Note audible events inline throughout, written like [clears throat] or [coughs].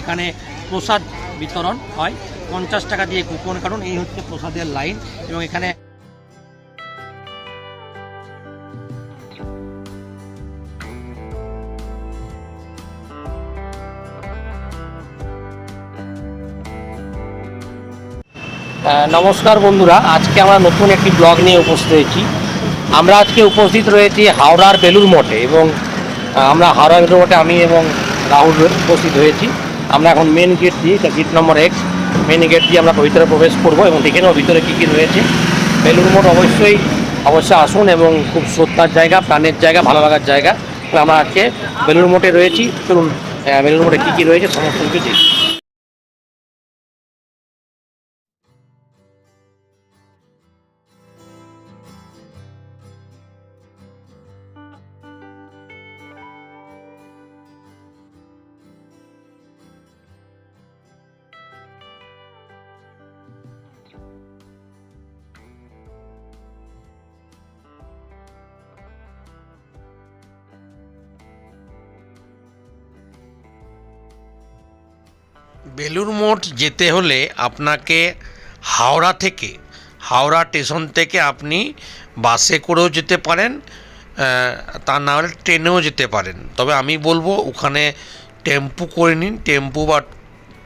এখানে প্রসাদ বিতরণ হয়। পঞ্চাশ টাকা দিয়ে কুপন কারণ, এই হচ্ছে প্রসাদের লাইন এবং এখানে নমস্কার বন্ধুরা, আজকে আমরা নতুন একটি ব্লগ নিয়ে উপস্থিত হয়েছি। আমরা আজকে উপস্থিত রয়েছি হাওড়ার বেলুর মঠে এবং আমরা হাওড়া বেলুর মঠে আমি এবং রাহুল উপস্থিত হয়েছি। আমরা এখন মেন গেট দিয়ে gate number X main gate দিয়ে আমরা ভিতরে প্রবেশ করব এবং দেখে নেব ভিতরে কী কী রয়েছে। বেলুর মোড় অবশ্যই অবশ্যই আসুন এবং খুব শ্রদ্ধার জায়গা, প্রাণের জায়গা, ভালো লাগার জায়গা। আমরা আজকে বেলুর মোটে রয়েছি। চলুন বেলুর মঠে কী কী রয়েছে, সমস্ত কিছু দেখি। বেলুর মঠ যেতে হলে আপনাকে হাওড়া থেকে, হাওড়া স্টেশন থেকে আপনি বাসে করেও যেতে পারেন তা না হলে ট্রেনেও যেতে পারেন। তবে আমি বলব ওখানে টেম্পু করে নিন। টেম্পু বা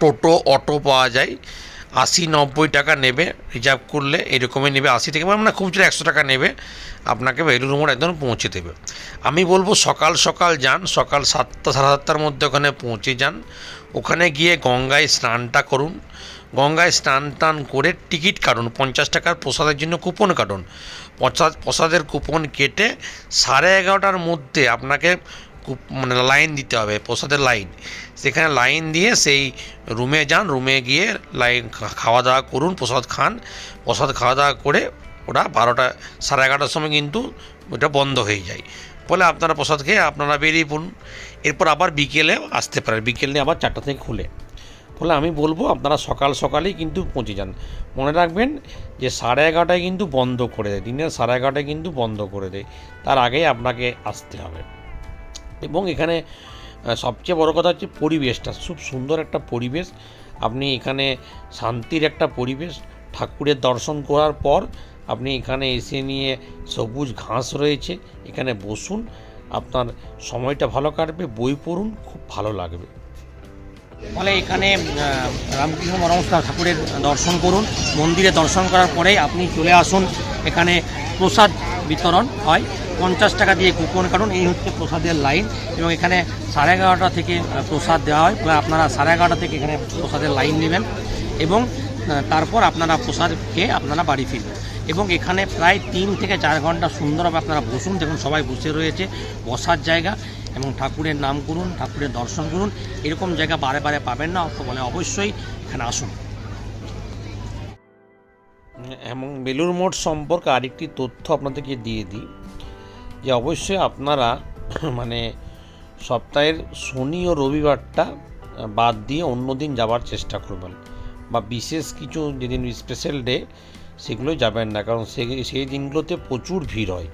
টোটো, অটো পাওয়া যায়। আশি নব্বই টাকা নেবে রিজার্ভ করলে এরকমই নেবে আশি থেকে মানে খুব জোরে একশো টাকা নেবে, আপনাকে বেলুর মোড় একদম পৌঁছে দেবে। আমি বলব সকাল সকাল যান, সকাল সাতটা, সাড়ে সাতটার মধ্যে ওখানে পৌঁছে যান। ওখানে গিয়ে গঙ্গায় স্নানটা করুন। গঙ্গায় স্নান টান করে টিকিট কাটুন, পঞ্চাশ টাকার প্রসাদের জন্য কুপন কাটুন। প্রসাদ, প্রসাদের কুপন কেটে সাড়ে এগারোটার মধ্যে আপনাকে মানে লাইন দিতে হবে, প্রসাদের লাইন। সেখানে লাইন দিয়ে সেই রুমে যান, রুমে গিয়ে লাইন খাওয়া দাওয়া করুন, প্রসাদ খান। প্রসাদ খাওয়া দাওয়া করে ওটা বারোটা, সাড়ে এগারোটার সময় কিন্তু ওটা বন্ধ হয়ে যায়। ফলে আপনারা প্রসাদ খেয়ে আপনারা বেরিয়ে পড়ুন। এরপর আবার বিকেলে আসতে পারেন। বিকেলে আবার চারটা থেকে খুলে। ফলে আমি বলব, আপনারা সকাল সকালেই কিন্তু পৌঁছে যান। মনে রাখবেন যে সাড়ে এগারোটায় কিন্তু বন্ধ করে দেয়। দিনের সাড়ে এগারোটায় কিন্তু বন্ধ করে দেয়। তার আগেই আপনাকে আসতে হবে। এবং এখানে সবচেয়ে বড় কথা হচ্ছে পরিবেশটা। খুব সুন্দর একটা পরিবেশ। আপনি এখানে শান্তির একটা পরিবেশ। ঠাকুরের দর্শন করার পর আপনি এখানে এসে নিয়ে সবুজ ঘাস রয়েছে। এখানে বসুন, আপনার সময়টা ভালো কাটবে, বই পড়ুন, খুব ভালো লাগবে। ফলে এখানে রামকৃষ্ণ পরমহংস ঠাকুরের দর্শন করুন, মন্দিরে দর্শন করার পরেই আপনি চলে আসুন। এখানে প্রসাদ বিতরণ হয়। পঞ্চাশ টাকা দিয়ে কুপন কাটুন এই হচ্ছে প্রসাদের লাইন এবং এখানে সাড়ে এগারোটা থেকে প্রসাদ দেওয়া হয়। আপনারা সাড়ে এগারোটা থেকে এখানে প্রসাদের লাইন নেবেন এবং তারপর আপনারা প্রসাদ খেয়ে আপনারা বাড়ি ফিরবেন। এবং এখানে প্রায় তিন থেকে চার ঘণ্টা সুন্দরভাবে আপনারা বসুন। দেখুন, সবাই বসে রয়েছে। বসার জায়গা এবং ঠাকুরের নাম করুন, ঠাকুরের দর্শন করুন। এরকম জায়গা বারে বারে পাবেন না বলে অবশ্যই এখানে আসুন। এবং বেলুর মঠ সম্পর্কে আরেকটি তথ্য আপনাদেরকে দিয়ে দিই। যে অবশ্যই আপনারা [clears throat] মানে সপ্তাহের শনি ও রবিবারটা বাদ দিয়ে অন্য দিন যাওয়ার চেষ্টা করবেন। বা বিশেষ কিছু যেদিন স্পেশাল ডে সেগুলো যাবেন না। কারণ সেই সেই দিনগুলোতে প্রচুর ভিড় হয়।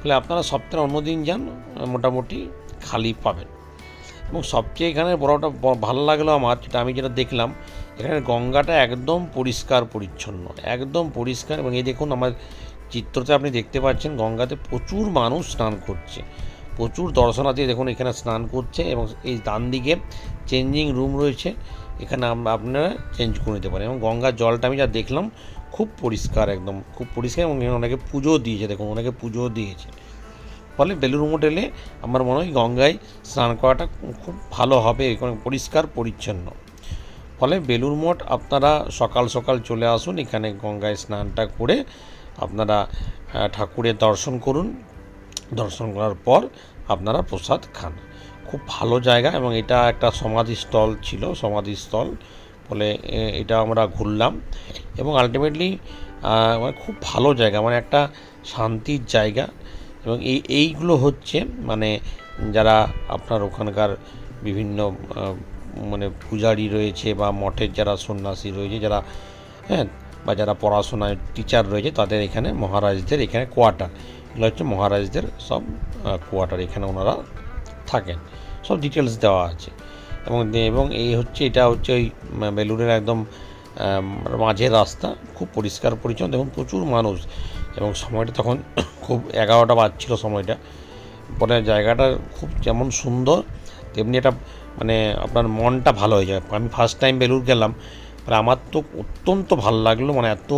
ফলে আপনারা সপ্তাহে অন্য দিন যান, মোটামুটি খালি পাবেন। এবং সবচেয়ে এখানে বড়টা ভালো লাগল আমার, যেটা আমি যেটা দেখলাম, এখানে গঙ্গাটা একদম পরিষ্কার পরিচ্ছন্ন, একদম পরিষ্কার। এবং এই দেখুন আমার চিত্রতে আপনি দেখতে পাচ্ছেন গঙ্গাতে প্রচুর মানুষ স্নান করছে। প্রচুর দর্শনার্থী দেখুন এখানে স্নান করছে এবং এই ডান দিকে চেঞ্জিং রুম রয়েছে। এখানে আপনারা চেঞ্জ করে নিতে পারেন। এবং গঙ্গার জলটা আমি যা দেখলাম, খুব পরিষ্কার একদম, খুব পরিষ্কার এবং এখানে অনেকে পুজো দিয়েছে। দেখুন, অনেকে পুজো দিয়েছে। ফলে বেলুর এলে আমার মনে হয় গঙ্গায় স্নান করাটা খুব ভালো হবে এখানে পরিষ্কার, পরিচ্ছন্ন। ফলে বেলুর মঠ আপনারা সকাল সকাল চলে আসুন, এখানে গঙ্গায় স্নানটা করে আপনারা ঠাকুরের দর্শন করুন। দর্শন করার পর আপনারা প্রসাদ খান। খুব ভালো জায়গা এবং এটা একটা সমাধিস্থল ছিল, সমাধিস্থল এ- এটা আমরা ঘুরলাম। এবং আলটিমেটলি মানে খুব ভালো জায়গা মানে একটা শান্তির জায়গা। এবং এই, এইগুলো হচ্ছে মানে যারা আপনার ওখানকার বিভিন্ন মানে পূজারি রয়েছে বা মঠের যারা সন্ন্যাসী রয়েছে, যারা হ্যাঁ বা যারা পড়াশোনায় টিচার রয়েছে তাদের এখানে মহারাজদের এখানে কোয়ার্টার এগুলো হচ্ছে মহারাজদের সব কোয়ার্টার এখানে ওনারা থাকেন। সব ডিটেলস দেওয়া আছে। এবং এবং এই হচ্ছে এটা হচ্ছে ওই উম, বেলুড়ের একদম মাঝের রাস্তা খুব পরিষ্কার পরিচ্ছন্ন এবং প্রচুর মানুষ। এবং সময়টা তখন [coughs] খুব এগারোটা বাজছিল সময়টা। পরে জায়গাটা খুব যেমন সুন্দর তেমনি এটা মানে আপনার মনটা ভালো হয়ে যায়। আমি ফার্স্ট টাইম বেলুর গেলাম মানে আমার তো অত্যন্ত ভালো লাগল মানে এত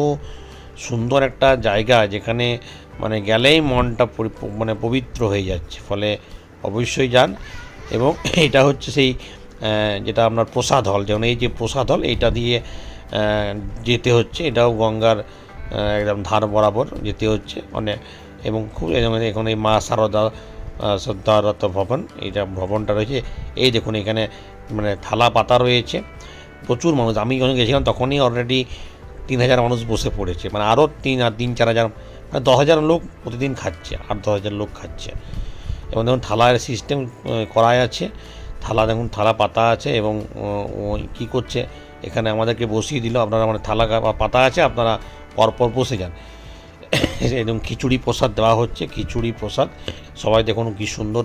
সুন্দর একটা জায়গা যেখানে মানে গেলেই মনটা মানে পবিত্র হয়ে যাচ্ছে। ফলে অবশ্যই যান এবং [clears throat] এটা হচ্ছে সেই যেটা আপনার প্রসাদ হল। যেমন এই যে প্রসাদ হল, এইটা দিয়ে যেতে হচ্ছে। এটাও গঙ্গার একদম ধার বরাবর যেতে হচ্ছে। মানে এবং খুব যেমন এখানে এই মা সারদা শ্রদ্ধারত ভবন, এইটা ভবনটা রয়েছে। এই দেখুন এখানে মানে থালা পাতা রয়েছে। প্রচুর মানুষ। আমি যখন গেছিলাম তখনই অলরেডি তিন হাজার মানুষ বসে পড়েছে। মানে আরও তিন আর তিন চার হাজার মানে দশ হাজার লোক প্রতিদিন খাচ্ছে, আট দশ হাজার লোক খাচ্ছে। এবং দেখুন থালার সিস্টেম করাই আছে। থালা দেখুন, থালা পাতা আছে এবং কী করছে, এখানে আমাদেরকে বসিয়ে দিল। আপনারা মানে থালা পাতা আছে, আপনারা পরপর বসে যান। [coughs] এবং খিচুড়ি প্রসাদ দেওয়া হচ্ছে, খিচুড়ি প্রসাদ। সবাই দেখুন কী সুন্দর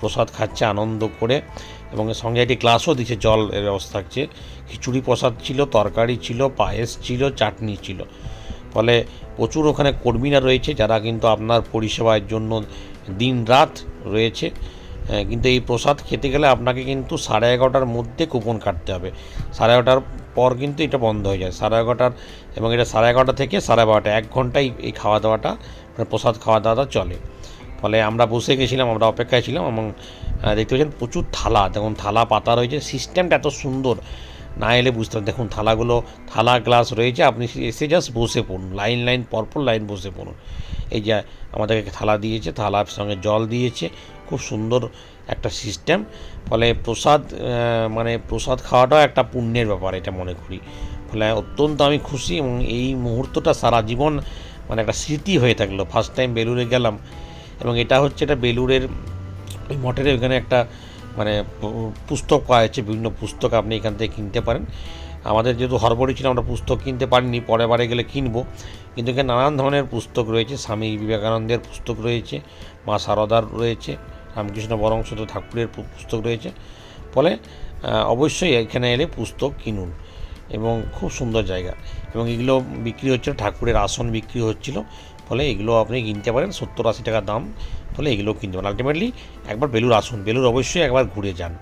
প্রসাদ খাচ্ছে, আনন্দ করে এবং সঙ্গে একটি গ্লাসও দিচ্ছে, জল এর ব্যবস্থা থাকছে খিচুড়ি প্রসাদ ছিল, তরকারি ছিল, পায়েস ছিল, চাটনি ছিল। ফলে প্রচুর ওখানে কর্মীরা রয়েছে, যারা কিন্তু আপনার পরিষেবার জন্য দিন রাত রয়েছে কিন্তু এই প্রসাদ খেতে গেলে আপনাকে কিন্তু সাড়ে এগারোটার মধ্যে কুপন কাটতে হবে। সাড়ে এগারোটার পর কিন্তু এটা বন্ধ হয়ে যায়। সাড়ে এগারোটার এবং এটা সাড়ে এগারোটা থেকে সাড়ে বারোটা, এক ঘন্টায় এই খাওয়া দাওয়াটা মানে প্রসাদ খাওয়া দাওয়াটা চলে। ফলে আমরা বসে গেছিলাম, আমরা অপেক্ষায় ছিলাম এবং দেখতে পাচ্ছেন প্রচুর থালা, দেখুন থালা পাতা রয়েছে, সিস্টেমটা এত সুন্দর। না এলে বুঝতে। দেখুন থালাগুলো, থালা গ্লাস রয়েছে, আপনি এসে জাস্ট বসে পড়ুন, লাইন লাইন, পরপর লাইন বসে পড়ুন। এই যে আমাদেরকে থালা দিয়েছে, থালার সঙ্গে জল দিয়েছে, খুব সুন্দর একটা সিস্টেম। ফলে প্রসাদ মানে প্রসাদ খাওয়াটাও একটা পুণ্যের ব্যাপার, এটা মনে করি। ফলে অত্যন্ত আমি খুশি এবং এই মুহূর্তটা সারা জীবন মানে একটা স্মৃতি হয়ে থাকল। ফার্স্ট টাইম বেলুড়ে গেলাম এবং এটা হচ্ছে এটা বেলুড়ের, ওই মঠের ওইখানে একটা মানে পুস্তক পাওয়া যাচ্ছে, বিভিন্ন পুস্তক আপনি এখান থেকে কিনতে পারেন। আমাদের যেহেতু হরবড়ি ছিল, আমরা পুস্তক কিনতে পারিনি পরে বারে গেলে কিনবো। কিন্তু এখানে নানান ধরনের পুস্তক রয়েছে, স্বামী বিবেকানন্দের পুস্তক রয়েছে, মা সারদার রয়েছে, রামকৃষ্ণ বরংশত ঠাকুরের পুস্তক রয়েছে। ফলে অবশ্যই এখানে এলে পুস্তক কিনুন এবং খুব সুন্দর জায়গা। এবং এগুলো বিক্রি হচ্ছিল, ঠাকুরের আসন বিক্রি হচ্ছিল ফলে এগুলো আপনি কিনতে পারেন সত্তর আশি টাকা দাম ফলে এগুলো কিনতে পারেন। আলটিমেটলি একবার বেলুর আসুন, বেলুর অবশ্যই একবার ঘুরে যান।